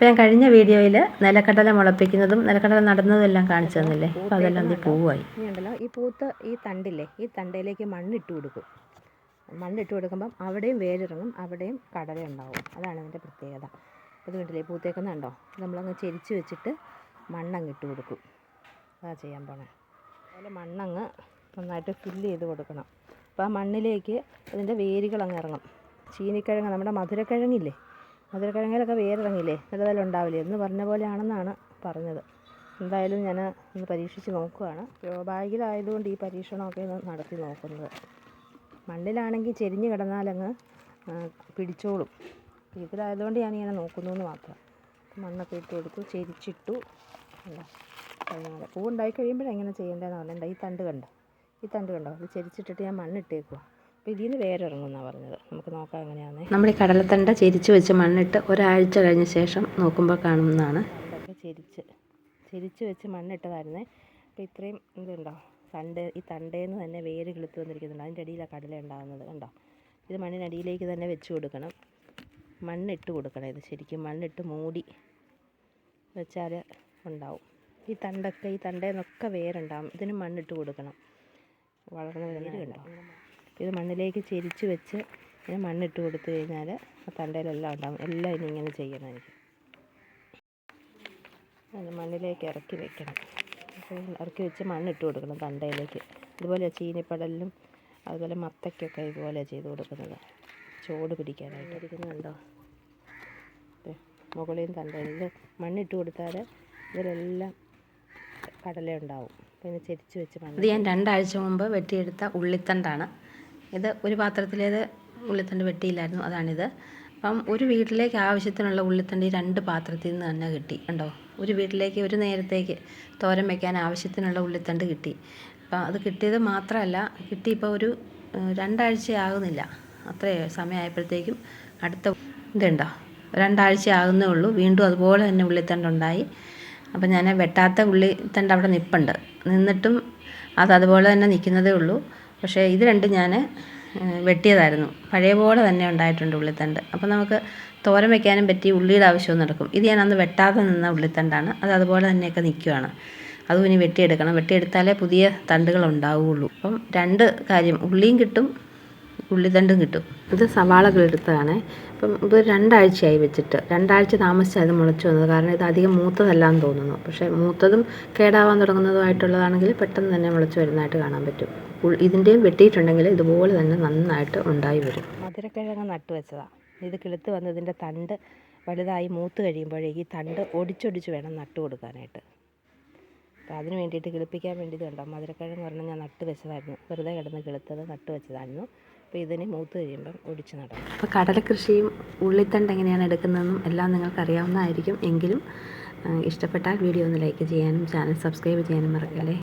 അപ്പോൾ ഞാൻ കഴിഞ്ഞ വീഡിയോയിൽ നിലക്കടല മുളപ്പിക്കുന്നതും നിലക്കടല നടുന്നതും എല്ലാം കാണിച്ചു തന്നില്ലേ? അപ്പോൾ അതെല്ലാം എന്ത് പൂവായി. ഉണ്ടല്ലോ ഈ പൂത്ത് ഈ തണ്ടില്ലേ ഈ തണ്ടയിലേക്ക് മണ്ണിട്ട് കൊടുക്കും. മണ്ണിട്ട് കൊടുക്കുമ്പം അവിടെയും വേരിറങ്ങും അവിടെയും കടല ഉണ്ടാവും അതാണ് ഇതിന്റെ പ്രത്യേകത. അത് കണ്ടില്ലേ പൂത്തേക്കുന്നുണ്ടോ? നമ്മളങ്ങ് ചെരിച്ച് വെച്ചിട്ട് മണ്ണങ്ങ് ഇട്ട് കൊടുക്കും. അതാ ചെയ്യാൻ പോണേ. അതുപോലെ മണ്ണങ്ങ് നന്നായിട്ട് ഫില്ല് ചെയ്ത് കൊടുക്കണം. അപ്പോൾ ആ മണ്ണിലേക്ക് ഇതിന്റെ വേരുകളങ്ങ് ഇറങ്ങും. ചീനിക്കിഴങ്ങ് നമ്മുടെ മധുരക്കിഴങ്ങില്ലേ? മധുരക്കിഴങ്ങിലൊക്കെ വേരിറങ്ങില്ലേ നല്ലതെല്ലാം ഉണ്ടാവില്ലേ? എന്ന് പറഞ്ഞ പോലെയാണെന്നാണ് പറഞ്ഞത്. എന്തായാലും ഞാൻ ഒന്ന് പരീക്ഷിച്ച് നോക്കുകയാണ് ബാഗിലായതുകൊണ്ട് ഈ പരീക്ഷണമൊക്കെ ഒന്ന് നടത്തി നോക്കുന്നത്. മണ്ണിലാണെങ്കിൽ ചെരിഞ്ഞ് കിടന്നാലങ്ങ് പിടിച്ചോളും. ഇതിലായതുകൊണ്ട് ഞാനിങ്ങനെ നോക്കുന്നു എന്ന് മാത്രം. മണ്ണൊക്കെ ഇട്ട് കൊടുത്തു ചെരിച്ചിട്ടു. അല്ല കഴിഞ്ഞാൽ പൂ ഉണ്ടായി കഴിയുമ്പോഴാണ് എങ്ങനെ ചെയ്യേണ്ടതെന്ന് പറഞ്ഞിട്ടുണ്ട് ഈ തണ്ട് കണ്ടോ? ഈ തണ്ട് കണ്ടോ? ഇത് ചെരിച്ചിട്ടിട്ട് ഞാൻ മണ്ണിട്ടേക്കുക അപ്പോൾ ഇതിൽ നിന്ന് വേറെ ഇറങ്ങുമെന്നാണ് പറഞ്ഞത്. നമുക്ക് നോക്കാം എങ്ങനെയാണെന്നേ നമ്മുടെ ഈ കടലത്തണ്ട ചെരിച്ച് വെച്ച് മണ്ണിട്ട് ഒരാഴ്ച കഴിഞ്ഞ ശേഷം നോക്കുമ്പോൾ കാണുന്നതാണ് ഇതൊക്കെ ചെരിച്ച് ചെരിച്ച് വെച്ച് മണ്ണിട്ടതായിരുന്നേ. അപ്പോൾ ഇത്രയും ഇതുണ്ടോ? തണ്ട് ഈ തണ്ടേന്ന് തന്നെ വേര് കിളുത്ത് വന്നിരിക്കുന്നുണ്ട്. അതിന്റെ അടിയിലാണ് കടല ഉണ്ടാകുന്നത് കണ്ടോ? ഇത് മണ്ണിനടിയിലേക്ക് തന്നെ വെച്ച് കൊടുക്കണം. മണ്ണിട്ട് കൊടുക്കണം ഇത് ശരിക്കും. മണ്ണിട്ട് മൂടി വെച്ചാൽ ഉണ്ടാവും. ഈ തണ്ടൊക്കെ ഈ തണ്ടേന്നൊക്കെ വേരുണ്ടാവും. ഇതിന് മണ്ണിട്ട് കൊടുക്കണം. വളർന്ന് വരുന്ന കണ്ടോ? ഇത് മണ്ണിലേക്ക് ചെരിച്ച് വെച്ച് ഇങ്ങനെ മണ്ണിട്ട് കൊടുത്തു കഴിഞ്ഞാൽ ആ തണ്ടയിലെല്ലാം ഉണ്ടാവും. എല്ലാം ഇനി ഇങ്ങനെ ചെയ്യണം എനിക്ക്. അത് മണ്ണിലേക്ക് ഇറക്കി വെക്കണം. ഇറക്കി വെച്ച് മണ്ണിട്ട് കൊടുക്കണം തണ്ടയിലേക്ക്. ഇതുപോലെ ചീനിപ്പടലിലും അതുപോലെ മത്തയ്ക്കൊക്കെ ഇതുപോലെ ചെയ്ത് കൊടുക്കുന്നത്. ചോട് പിടിക്കാനായിട്ട്. ഇരിക്കുന്നുണ്ടോ? മുകളിലും തണ്ടയിൽ ഇത് മണ്ണിട്ട് കൊടുത്താൽ ഇതിലെല്ലാം കടല ഉണ്ടാവും. പിന്നെ ചെരിച്ച് വെച്ച് ഇത് ഞാൻ രണ്ടാഴ്ച മുമ്പ് വെട്ടിയെടുത്ത ഉള്ളിത്തണ്ടാണ്. ഇത് ഒരു പാത്രത്തിലേത് ഉള്ളിത്തണ്ട് വെട്ടിയില്ലായിരുന്നു അതാണിത്. അപ്പം ഒരു വീട്ടിലേക്ക് ആവശ്യത്തിനുള്ള ഉള്ളിത്തണ്ട് രണ്ട് പാത്രത്തിൽ നിന്ന് തന്നെ കിട്ടി കണ്ടോ? ഒരു വീട്ടിലേക്ക് ഒരു നേരത്തേക്ക് തോരൻ വയ്ക്കാൻ ആവശ്യത്തിനുള്ള ഉള്ളിത്തണ്ട് കിട്ടി. അപ്പം അത് കിട്ടിയത് മാത്രമല്ല കിട്ടിയിപ്പോൾ ഒരു രണ്ടാഴ്ചയാകുന്നില്ല. അത്രേ സമയമായപ്പോഴത്തേക്കും അടുത്ത ഇതുണ്ടോ? രണ്ടാഴ്ച ആകുന്നേ ഉള്ളൂ. വീണ്ടും അതുപോലെ തന്നെ ഉള്ളിത്തണ്ടുണ്ടായി. അപ്പം ഞാൻ വെട്ടാത്ത ഉള്ളിത്തണ്ട് അവിടെ നിൽപ്പുണ്ട് നിന്നിട്ടും അത് അതുപോലെ തന്നെ നിൽക്കുന്നതേ ഉള്ളൂ. പക്ഷേ ഇത് രണ്ടും ഞാൻ വെട്ടിയതായിരുന്നു. പഴയ പോലെ തന്നെ ഉണ്ടായിട്ടുണ്ട് ഉള്ളിത്തണ്ട്. അപ്പോൾ നമുക്ക് തോരം വെക്കാനും പറ്റി ഉള്ളിയുടെ ആവശ്യവും നടക്കും. ഇത് ഞാൻ അന്ന് വെട്ടാതെ നിന്ന ഉള്ളിത്തണ്ടാണ്. അത് അതുപോലെ തന്നെയൊക്കെ നിൽക്കുവാണ്. അതും ഇനി വെട്ടിയെടുക്കണം. വെട്ടിയെടുത്താലേ പുതിയ തണ്ടുകൾ ഉണ്ടാവുകയുള്ളൂ. അപ്പം രണ്ട് കാര്യം. ഉള്ളിയും കിട്ടും ഉള്ളിത്തണ്ടും കിട്ടും. ഇത് സവാളകൾ എടുത്തതാണ്. അപ്പം ഇത് രണ്ടാഴ്ചയായി വെച്ചിട്ട്. രണ്ടാഴ്ച താമസിച്ചാണ് ഇത് മുളച്ചു വന്നത്. കാരണം ഇത് അധികം മൂത്തതല്ലാന്ന് തോന്നുന്നു. പക്ഷേ മൂത്തതും കേടാവാൻ തുടങ്ങുന്നതുമായിട്ടുള്ളതാണെങ്കിൽ പെട്ടെന്ന് തന്നെ മുളച്ചു വരുന്നതായിട്ട് കാണാൻ പറ്റും. ഇതിന്റെയും വെട്ടിയിട്ടുണ്ടെങ്കിൽ ഇതുപോലെ തന്നെ നന്നായിട്ട് ഉണ്ടായി വരും. മധുരക്കിഴങ്ങ് നട്ടു വെച്ചതാണ് ഇത് കിളുത്ത് വന്നതിന്റെ തണ്ട് വലുതായി മൂത്ത് കഴിയുമ്പോഴേക്ക് ഈ തണ്ട് ഒടിച്ചൊടിച്ച് വേണം നട്ടു കൊടുക്കാനായിട്ട്. അപ്പോൾ അതിന് വേണ്ടിയിട്ട് കിളിപ്പിക്കാൻ വേണ്ടി കണ്ടോ? മധുരക്കിഴങ്ങ് പറഞ്ഞാൽ ഞാൻ നട്ട് വെച്ചതായിരുന്നു. വെറുതെ കിടന്ന് കിളുത്തത് നട്ട് വെച്ചതായിരുന്നു. അപ്പോൾ ഇതിന് മൂത്ത് കഴിയുമ്പം ഒടിച്ച് നടണം അപ്പോൾ കടലക്കൃഷിയും ഉള്ളിത്തണ്ട് എങ്ങനെയാണ് എടുക്കുന്നതെന്നും എല്ലാം നിങ്ങൾക്ക് അറിയാവുന്നതായിരിക്കും എങ്കിലും ഇഷ്ടപ്പെട്ടാൽ വീഡിയോ ഒന്ന് ലൈക്ക് ചെയ്യാനും ചാനൽ സബ്സ്ക്രൈബ് ചെയ്യാനും മറക്കല്ലേ?